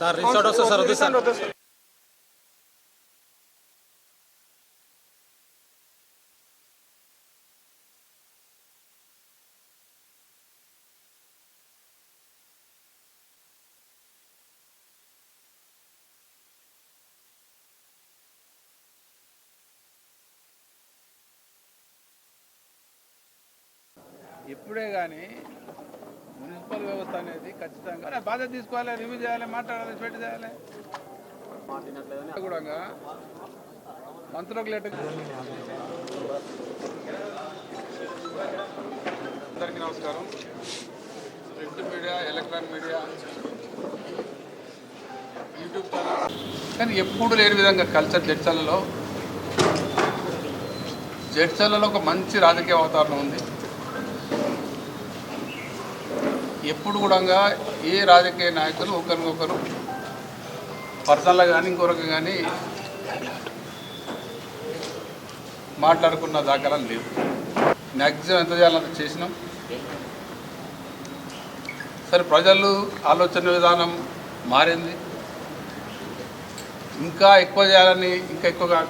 Sir resort వస్తుంది sir వద్దు sir ఇప్పుడే కానీ మున్సిపల్ వ్యవస్థ అనేది ఖచ్చితంగా బాధ్యత తీసుకోవాలి రివ్యూ చేయాలి మాట్లాడాలి స్పెట్ చేయాలి. కూడా మంత్రులకు లెటర్ అందరికీ నమస్కారం. Print media electronic media YouTube channel. కానీ ఎప్పుడు లేని విధంగా కల్చర్ జడ్చలలో జడ్చలలో ఒక మంచి రాజకీయ వాతావరణం ఉంది. ఎప్పుడు కూడా ఏ రాజకీయ నాయకులు ఒకరికొకరు పర్సనల్గా కానీ ఇంకొకరికి కానీ మాట్లాడుకున్న దాఖలాలు లేవు. మ్యాక్సిమం ఎంత చేయాలంత చేసినాం. సరే ప్రజలు ఆలోచన విధానం మారింది. ఇంకా ఎక్కువ చేయాలని ఇంకా ఎక్కువగా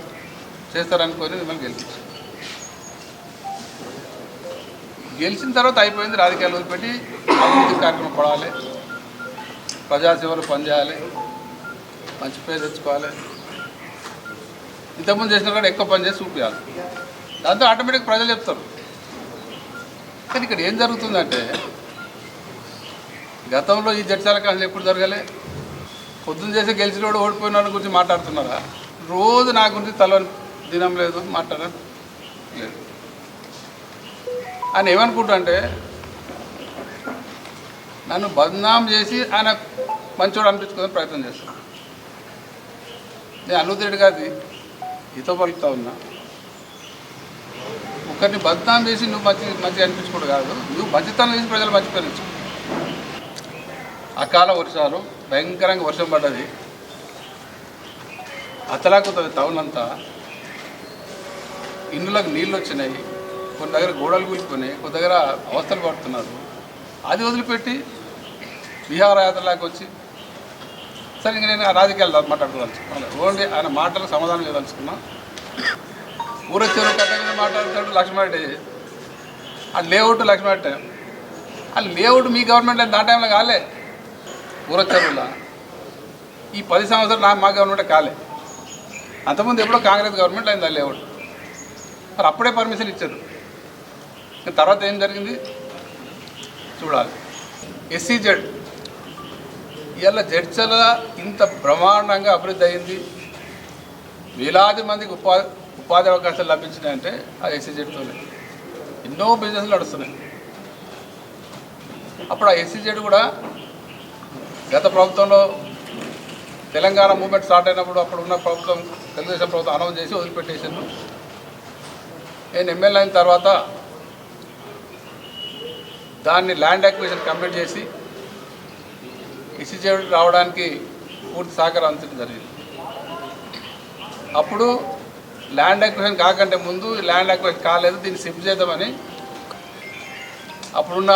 చేస్తారనుకొని మిమ్మల్ని గెలిపించాం. గెలిచిన తర్వాత అయిపోయింది రాజకీయాలు వదిలిపెట్టి అభివృద్ధి కార్యక్రమం పడాలి. ప్రజాసేవలు పనిచేయాలి. మంచి పేరు తెచ్చుకోవాలి. ఇంతకుముందు చేసిన కూడా ఎక్కువ పని చేసి చూపించాలి దాంతో ఆటోమేటిక్ ప్రజలు చెప్తారు. కానీ ఇక్కడ ఏం జరుగుతుందంటే గతంలో ఈ జడ్చాల కాలం ఎప్పుడు జరగలే? పొద్దున్న చేసి గెలిచిన వాడు ఓడిపోయిన వాడి గురించి మాట్లాడుతున్నారా? రోజు నా గురించి తల దినం లేదు మాట్లాడడం లేదు. ఆయన ఏమనుకుంటా అంటే నన్ను బదనాం చేసి ఆయన మంచోడు అనిపించుకోవడానికి ప్రయత్నం చేస్తాను నేను అనుదిరెడ్డి గారి ఈతో పలుకుతా ఉన్నా. ఒకరిని బద్నాం చేసి నువ్వు మంచి మంచిగా అనిపించుకోడు కాదు. నువ్వు మంచితనం చేసి ప్రజలు మంచి పేరు అకాల వర్షాలు భయంకరంగా వర్షం పడ్డది. అతలాకుతుంది టౌన్ అంతా. ఇండ్లకు నీళ్ళు వచ్చినాయి. కొన్ని దగ్గర గోడలు కూలిపోయినాయి కొన్ని దగ్గర అవస్థలు పడుతున్నారు. అది వదిలిపెట్టి బీహార్ వచ్చి సరే ఇంక నేను ఆ రాజకీయాలు మాట్లాడుకోదలుచుకున్నాను ఓన్లీ ఆయన మాటలకు సమాధానం చేయదలుచుకున్నా ఊరొచ్చారు కట్ట మీద మాట్లాడుతాడు లక్ష్మణరెడ్డి ఆ లేఅవుట్ లక్ష్మణరెడ్డి ఆ లేఅవుట్ మీ గవర్నమెంట్ నా టైంలో కాలే. ఊరొచ్చారులా ఈ పది సంవత్సరాలు నా మా గవర్నమెంట్ కాలే. అంతకుముందు ఎప్పుడో కాంగ్రెస్ గవర్నమెంట్ అయింది ఆ లేఅవుట్. మరి అప్పుడే పర్మిషన్ ఇచ్చారు. తర్వాత ఏం జరిగింది? చూడాలి. ఎస్సీజెడ్ ఇలా జడ్చల ఇంత బ్రహ్మాండంగా అభివృద్ధి అయింది. వేలాది మందికి ఉపాధి ఉపాధి అవకాశాలు లభించినాయంటే ఆ ఎస్సీజెడ్తోనే ఎన్నో బిజినెస్లు నడుస్తున్నాయి. అప్పుడు ఆ ఎస్సీజెడ్ కూడా గత ప్రభుత్వంలో తెలంగాణ మూమెంట్ స్టార్ట్ అయినప్పుడు అప్పుడు ఉన్న ప్రభుత్వం తెలుగుదేశం ప్రభుత్వం అనౌన్స్ చేసి వదిలిపెట్టేసాను నేను ఎమ్మెల్యే అయిన తర్వాత దాన్ని ల్యాండ్ యాక్విజిషన్ కంప్లీట్ చేసి ఇసిచేడు రావడానికి పూర్తి సహకారం అందించడం జరిగింది. అప్పుడు ల్యాండ్ అక్విజిషన్ కాకంటే ముందు ల్యాండ్ అక్విజిషన్ కాలేదు దీన్ని షిఫ్ట్ చేద్దామని అప్పుడున్న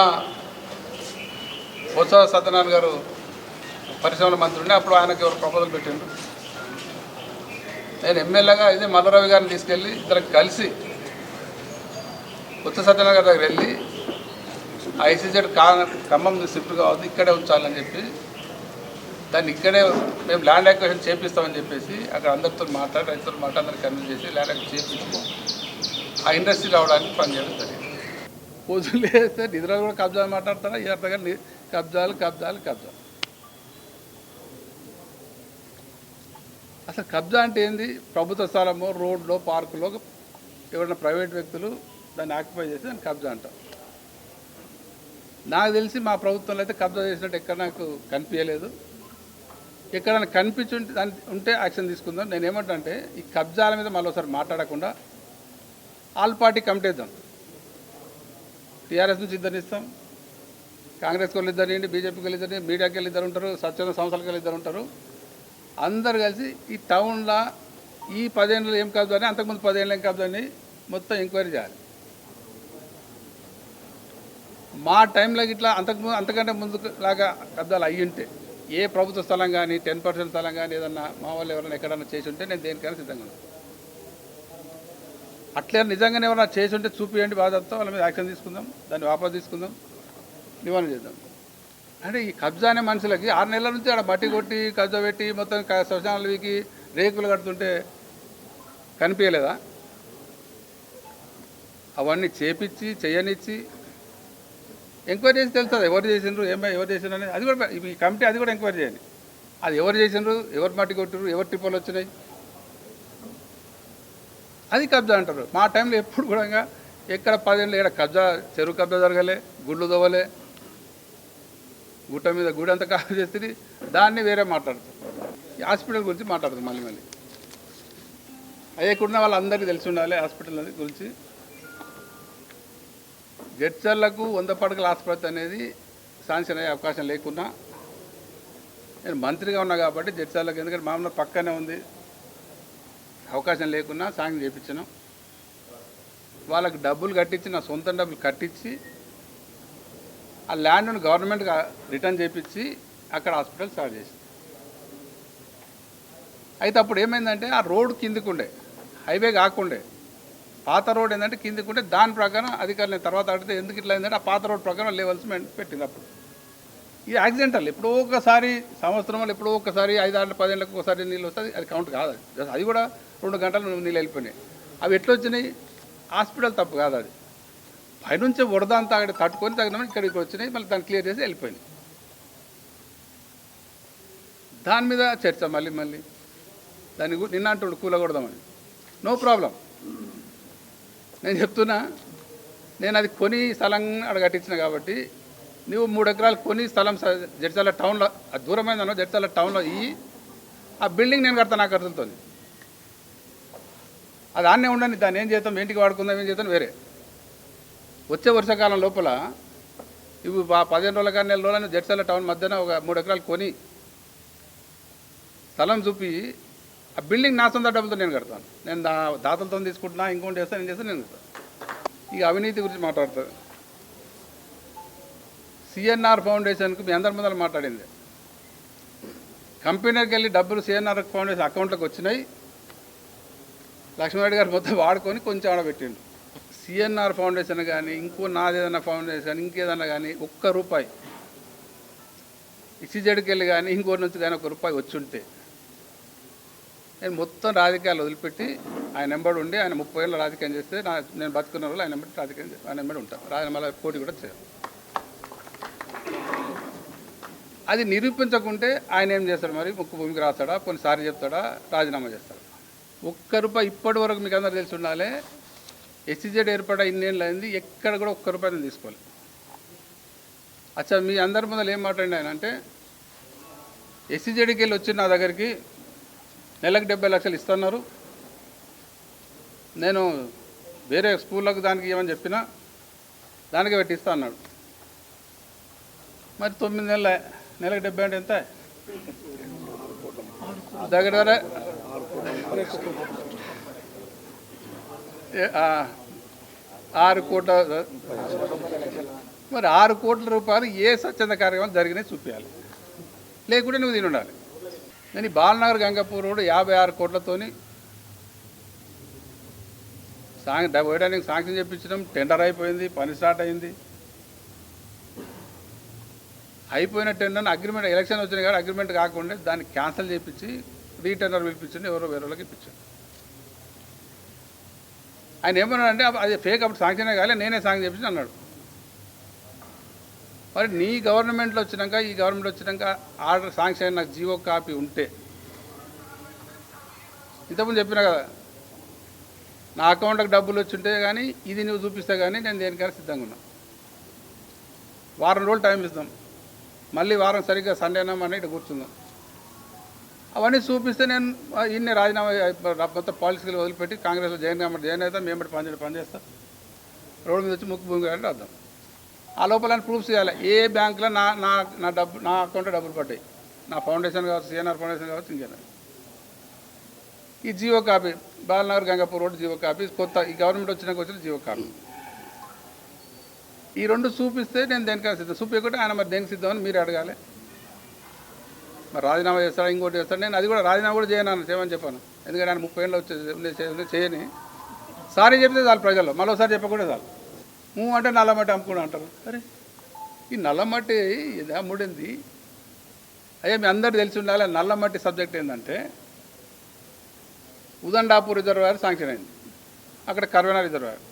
బొత్స సత్యనారాయణ గారు పరిశ్రమల మంత్రి ఉండే అప్పుడు ఆయనకి ఎవరు ప్రపోజల్ పెట్టిండు నేను ఎమ్మెల్యేగా ఇదే మల్లరావు గారిని తీసుకెళ్ళి ఇద్దరికి కలిసి బొత్స సత్యనారాయణ గారి దగ్గర వెళ్ళి ఐసీజెడ్ కా ఖమ్మం షిఫ్ట్ కావద్దు ఇక్కడే ఉంచాలని చెప్పి దాన్ని ఇక్కడే మేము ల్యాండ్ అక్వేషన్ చేపిస్తామని చెప్పేసి అక్కడ అందరితో మాట్లాడి రైతులతో మాట్లాడి అందరికి కన్విన్స్ చేసి ల్యాండ్ అక్వేషన్ చేపించుకో ఆ ఇండస్ట్రీ రావడానికి పనిచేయడం జరిగింది. పోజులు లేస్తే నిధులు కూడా కబ్జాలు మాట్లాడతారా? ఈ అర్థంగా కబ్జాలు కబ్జాలు కబ్జాలు. అసలు కబ్జా అంటే ఏంది? ప్రభుత్వ స్థలము రోడ్లో పార్కులో ఎవరైనా ప్రైవేట్ వ్యక్తులు దాన్ని ఆక్యుపై చేసి దాన్ని కబ్జా అంటారు నాకు తెలిసి మా ప్రభుత్వంలో అయితే కబ్జా చేసినట్టు ఎక్కడ నాకు కనిపించలేదు. ఎక్కడైనా కనిపించి ఉంటే దాని ఉంటే యాక్షన్ తీసుకుందాం. నేను ఏమంటంటే ఈ కబ్జాల మీద మళ్ళీ ఒకసారి మాట్లాడకుండా ఆల్ పార్టీ కమిటీద్దాం టీఆర్ఎస్ నుంచి ఇద్దరిని ఇస్తాం. కాంగ్రెస్ వాళ్ళు ఇద్దరు ఇండి బీజేపీకి వెళ్ళి ఇద్దరు మీడియాకి వెళ్ళి ఇద్దరు ఉంటారు స్వచ్ఛంద సంస్థలకు వెళ్ళి ఇద్దరు ఉంటారు. అందరు కలిసి ఈ టౌన్లో ఈ పదేళ్ళు ఏం కాదు అని అంతకుముందు పదేళ్ళు ఏం కాదు అని మొత్తం ఎంక్వైరీ చేయాలి. మా టైంలో ఇట్లా అంతకు అంతకంటే ముందు లాగా కబ్జాలు అయ్యుంటే ఏ ప్రభుత్వ స్థలం కానీ టెన్ పర్సెంట్ స్థలం కానీ ఏదన్నా మా వాళ్ళు ఎవరైనా ఎక్కడన్నా చేసి ఉంటే నేను దేనికైనా సిద్ధంగా ఉన్నాను. అట్లే నిజంగానే ఎవరైనా చేసి ఉంటే చూపియండి బాధతో వాళ్ళ మీద యాక్షన్ తీసుకుందాం దాన్ని వాపసు తీసుకుందాం నివారణ చేద్దాం. అంటే ఈ కబ్జా అనే మనుషులకి ఆరు నెలల నుంచి ఆడ బట్టి కొట్టి కబ్జా పెట్టి మొత్తం క- శ్మశానాలు వీకి రేకులు కడుతుంటే కనిపించలేదా? అవన్నీ చేపించి చేయనిచ్చి ఎంక్వైరీ చేసి తెలుస్తుంది. ఎవరు చేసిండ్రు ఏమై ఎవరు చేసిండ్రు అనేది. అది కూడా ఈ కమిటీ అది కూడా ఎంక్వైరీ చేయండి. అది ఎవరు చేసిండ్రు ఎవరు మట్టి కొట్టారు ఎవరు టిప్పలు వచ్చినాయి. అది కబ్జా అంటారు. మా టైంలో ఎప్పుడు కూడా ఎక్కడ పదేళ్ళు ఇక్కడ కబ్జా చెరువు కబ్జా జరగలే గుళ్ళు దవ్వలే గుట్ట మీద గుడి అంతా కాల్ చేస్తుంది దాన్ని వేరే మాట్లాడతారు. ఈ హాస్పిటల్ గురించి మాట్లాడతారు మళ్ళీ మళ్ళీ. అయ్యకున్న వాళ్ళందరికీ తెలిసి ఉండాలి హాస్పిటల్ గురించి. జడ్చర్లకు వంద పడకల ఆసుపత్రి అనేది శాంక్షన్ అయ్యే అవకాశం లేకున్నా నేను మంత్రిగా ఉన్నా కాబట్టి జడ్చర్లకు ఎందుకంటే మామూలు పక్కనే ఉంది అవకాశం లేకున్నా శాంక్షన్ చేయించాను. వాళ్ళకి డబ్బులు కట్టించి నా సొంత డబ్బులు కట్టించి ఆ ల్యాండ్ను గవర్నమెంట్గా రిటర్న్ చేయించి అక్కడ హాస్పిటల్ స్టార్ట్ చేసి అయితే అప్పుడు ఏమైందంటే ఆ రోడ్ కిందికి ఉండే హైవే కాకుండే పాత రోడ్ ఏంటంటే కిందికి ఉంటే దాని ప్రకారం అధికారులు తర్వాత అడిగితే ఎందుకు ఇట్లా అయిందంటే ఆ పాత రోడ్ ప్రకారం లెవెల్స్ పెట్టింది అప్పుడు. ఇది యాక్సిడెంటల్ ఎప్పుడో ఒకసారి సంవత్సరంలో ఎప్పుడో ఒకసారి ఐదారు పదేళ్ళకి ఒకసారి నీళ్ళు వస్తుంది అది కౌంట్ కాదు అది. అది కూడా రెండు గంటలు నీళ్ళు వెళ్ళిపోయినాయి. అవి ఎట్లా వచ్చినాయి? హాస్పిటల్ తప్పు కాదు అది. పైనుంచి వరదంతా అక్కడ తట్టుకొని తగిన ఇక్కడికి వచ్చినాయి మళ్ళీ దాన్ని క్లియర్ చేసి వెళ్ళిపోయింది దాని మీద చర్చ మళ్ళీ మళ్ళీ. దాన్ని నిన్న అంటుండు కూలగొడదామని. నో ప్రాబ్లం నేను చెప్తున్నా నేను అది కొని స్థలం అక్కడ కట్టించిన కాబట్టి నువ్వు మూడు ఎకరాలు కొని స్థలం జడ్చాల టౌన్లో అది జడ్చాల టౌన్లో ఇవి ఆ బిల్డింగ్ నేను కడతాను నా ఖర్చులతో అది ఆన్నే ఉండని దాన్ని ఏం చేస్తాం ఇంటికి వాడుకుందాం ఏం చేస్తాం వేరే. వచ్చే వర్షాకాలం లోపల ఇవి పదిహేను రోజుల కానీ నెల రోజులని జడ్చాల టౌన్ మధ్యన ఒక మూడు ఎకరాలు కొని స్థలం చూపి ఆ బిల్డింగ్ నా సొంత డబ్బులతో నేను కడతాను. నేను దా దాతలతో తీసుకుంటున్నా ఇంకోటి చేస్తాను నేను చేస్తాను నేను కడతాను ఇక అవినీతి గురించి మాట్లాడతాను సిఎన్ఆర్ ఫౌండేషన్కి మీ అందరి ముందర మాట్లాడింది. కంపెనీకి వెళ్ళి డబ్బులు సిఎన్ఆర్ ఫౌండేషన్ అకౌంట్లోకి వచ్చినాయి. లక్ష్మీరెడ్డి గారు మొత్తం వాడుకొని కొంచెం ఆడబెట్టిండు సిఎన్ఆర్ ఫౌండేషన్ కానీ ఇంకో నాదేదైనా ఫౌండేషన్ ఇంకేదన్నా కానీ ఒక్క రూపాయి. ఇసిజెడ్కి వెళ్ళి కానీ ఇంకోటి నుంచి కానీ ఒక రూపాయి వచ్చి ఉంటే నేను మొత్తం రాజకీయాలు వదిలిపెట్టి ఆయన నెంబర్ ఉండి ఆయన ముప్పై ఏళ్ళ రాజకీయం చేస్తే నా నేను బతుకున్న రోజులు ఆయన నెంబర్ రాజకీయం ఆయన నెంబర్ ఉంటాను రాజ పోటీ కూడా చేయాలి అది నిరూపించకుంటే ఆయన ఏం చేస్తాడు మరి? ముక్కు భూమికి రాస్తాడా? కొన్నిసార్లు చెప్తాడా? రాజీనామా చేస్తాడు. ఒక్క రూపాయి ఇప్పటి వరకు మీకు అందరూ తెలిసి ఉండాలి ఎస్సీజెడ్ ఏర్పడ ఇన్నేళ్ళు అయింది ఎక్కడ కూడా ఒక్క రూపాయి నేను తీసుకోవాలి అచ్చా మీ అందరి ముందర ఏం మాట్లాడి ఆయన అంటే ఎస్సీజెడ్కి వెళ్ళి వచ్చి నా దగ్గరికి నెలకు డెబ్బై లక్షలు ఇస్తున్నారు. నేను వేరే స్కూళ్ళకు దానికి ఏమని చెప్పినా దానికి పెట్టిస్తా అన్నాడు. మరి తొమ్మిది నెలల నెలకు డెబ్బై అంటే ఎంత? దగ్గర ఆరు కోట్ల మరి ఆరు కోట్ల రూపాయలు ఏ స్వచ్ఛంద కార్యక్రమాలు జరిగినాయి చూపించాలి లేకుంటే నువ్వు తిని ఉండాలి నేను బాలనగర్ గంగాపూర్ రోడ్ యాభై ఆరు కోట్లతోని సాంగ్ వేయడానికి సాంక్షన్ చెప్పించడం టెండర్ అయిపోయింది పని స్టార్ట్ అయింది. అయిపోయిన టెండర్ అగ్రిమెంట్ ఎలక్షన్ వచ్చినాయి కానీ అగ్రిమెంట్ కాకుండా దాన్ని క్యాన్సిల్ చేయించి రీటెండర్ పిలిపించండి ఎవరో వేరే వాళ్ళకి ఇప్పించాను ఆయన ఏమన్నాడంటే అది ఫేక్ అప్పుడు సాంక్షన్ కాలే నేనే సాంక్షన్ చెప్పించి అన్నాడు. మరి నీ గవర్నమెంట్లో వచ్చినాక ఈ గవర్నమెంట్ వచ్చినాక ఆర్డర్ సాంక్షన్ అయిన నాకు జీవో కాపీ ఉంటే ఇంతకుముందు చెప్పినా కదా నా అకౌంట్కి డబ్బులు వచ్చింటే కానీ ఇది నువ్వు చూపిస్తే కానీ నేను దేనికైనా సిద్ధంగా ఉన్నా. వారం రోజులు టైం ఇస్తాం. మళ్ళీ వారం సరిగ్గా సండే అని ఇటు కూర్చుందాం. అవన్నీ చూపిస్తే నేను ఇన్ని రాజీనామా మొత్తం పాలసీలు వదిలిపెట్టి కాంగ్రెస్లో జాయిన్ కాబట్టి జాయిన్ అవుతాం మేము బట్టి పని పనిచేస్తాం రోడ్డు మీద వచ్చి ముక్కు భూమి అంటే అర్థం ఆ లోపల ప్రూఫ్ చేయాలి ఏ బ్యాంకులో నా నా నా డబ్బు నా అకౌంట్లో డబ్బులు పడ్డాయి? నా ఫౌండేషన్ కావచ్చు సిఎన్ఆర్ ఫౌండేషన్ కావచ్చు ఇంకేనా? ఈ GO copy Balanagar Gangapur road GO copy కొత్త ఈ గవర్నమెంట్ వచ్చినాక వచ్చిన జియో కాపీ. ఈ రెండు చూపిస్తే నేను దేనికైనా సిద్ధం. చూపించకుంటే ఆయన మరి దేనికి సిద్ధమని మీరు అడగాలి. మరి రాజీనామా చేస్తాడు ఇంకోటి చేస్తాడు? నేను అది కూడా రాజీనామా కూడా చేయను అన్న చేయమని చెప్పాను. ఎందుకంటే ఆయన ముప్పై ఏళ్ళు వచ్చేది చేయని. సారీ చెప్తే చాలు ప్రజల్లో మరోసారి చెప్పకుండా చాలు. మూ అంటే నల్లమట్టి అమ్ముకుని అంటారు. అరే ఈ నల్లమట్టి ఇది అమ్ముడింది. అయ్యా మీ అందరు తెలిసి ఉండాలి నల్లమట్టి సబ్జెక్ట్ ఏంటంటే ఉదండాపూర్ రిజర్వాయర్ శాంక్షన్ అయింది. అక్కడ కర్వెనా రిజర్వాయర్.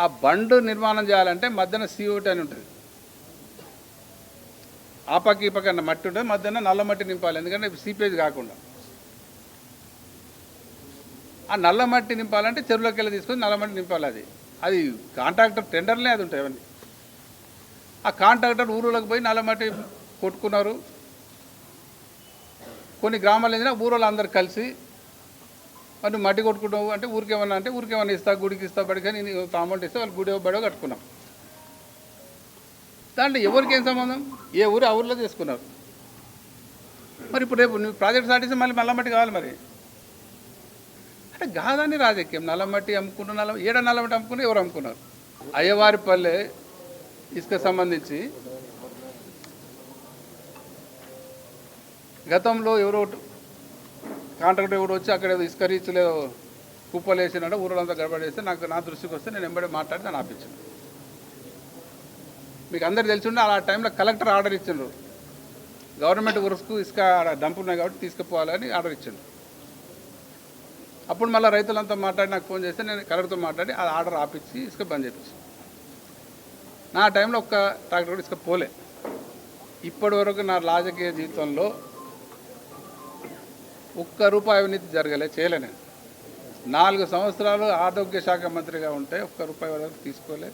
ఆ బండ్ నిర్మాణం చేయాలంటే మధ్యన సీఓటి అని ఉంటుంది. ఆ పక్క ఈ పక్క మట్టి ఉంటుంది మధ్యన నల్ల మట్టి నింపాలి. ఎందుకంటే సీపేజ్ కాకుండా. ఆ నల్ల మట్టి నింపాలంటే చెరువులోకి వెళ్ళి తీసుకొని నల్ల మట్టి నింపాలి అది. అది కాంట్రాక్టర్ టెండర్లే అది ఉంటాయి అవన్నీ. ఆ కాంట్రాక్టర్ ఊరులోకి పోయి నల్ల మట్టి కొట్టుకున్నారు. కొన్ని గ్రామాలు ఏంటంటే ఊరోళ్ళు అందరు కలిసి మరి మట్టి కొట్టుకుంటాం అంటే ఊరికేమన్నా అంటే ఊరికేమన్నా ఇస్తా గుడికి ఇస్తా బడికి నేను అమౌంట్ ఇస్తే వాళ్ళు గుడి బడో కట్టుకున్నాం. దాంట్లో ఎవరికి ఏం సంబంధం? ఏ ఊరు ఆ ఊరిలో తీసుకున్నారు మరి ఇప్పుడు రేపు నువ్వు ప్రాజెక్ట్ సాటిస్తే మళ్ళీ నల్లమట్టి కావాలి మరి. అంటే కాదని రాజకీయం. నల్లమట్టి అమ్ముకుంటూ నల్ల ఏడ నల్లమట్టి అమ్ముకుని ఎవరు అమ్ముకున్నారు? అయ్యవారిపల్లె ఇసుక సంబంధించి. గతంలో ఎవరో కాంట్రాక్టర్ ఎవరు వచ్చి అక్కడ ఇసుక రీచ్ లేదో కుప్పలు వేసినాడో ఊరంతా గడబడేస్తే నాకు నా దృష్టికి వస్తే నేను ఎంబడే మాట్లాడి దాన్ని ఆపించాను. మీకు అందరు తెలిసి ఉండే ఆ టైంలో కలెక్టర్ ఆర్డర్ ఇచ్చిండ్రు. గవర్నమెంట్ వర్క్స్కు ఇసుక ఆడ ఉన్నాయి కాబట్టి తీసుకుపోవాలని ఆర్డర్ ఇచ్చిండు అప్పుడు మళ్ళీ రైతులంతా మాట్లాడి నాకు ఫోన్ చేస్తే నేను కలెక్టర్తో మాట్లాడి ఆ ఆర్డర్ ఆపించి ఇసుక బంద్ చేపించి నా టైంలో ఒక్క ట్రాక్టర్ కూడా ఇసుక పోలే. ఇప్పటి వరకు నా రాజకీయ జీవితంలో ఒక్క రూపాయి అవినీతి జరగలే చేయలే నేను. నాలుగు సంవత్సరాలు ఆరోగ్య శాఖ మంత్రిగా ఉంటే ఒక్క రూపాయి వరకు తీసుకోలే.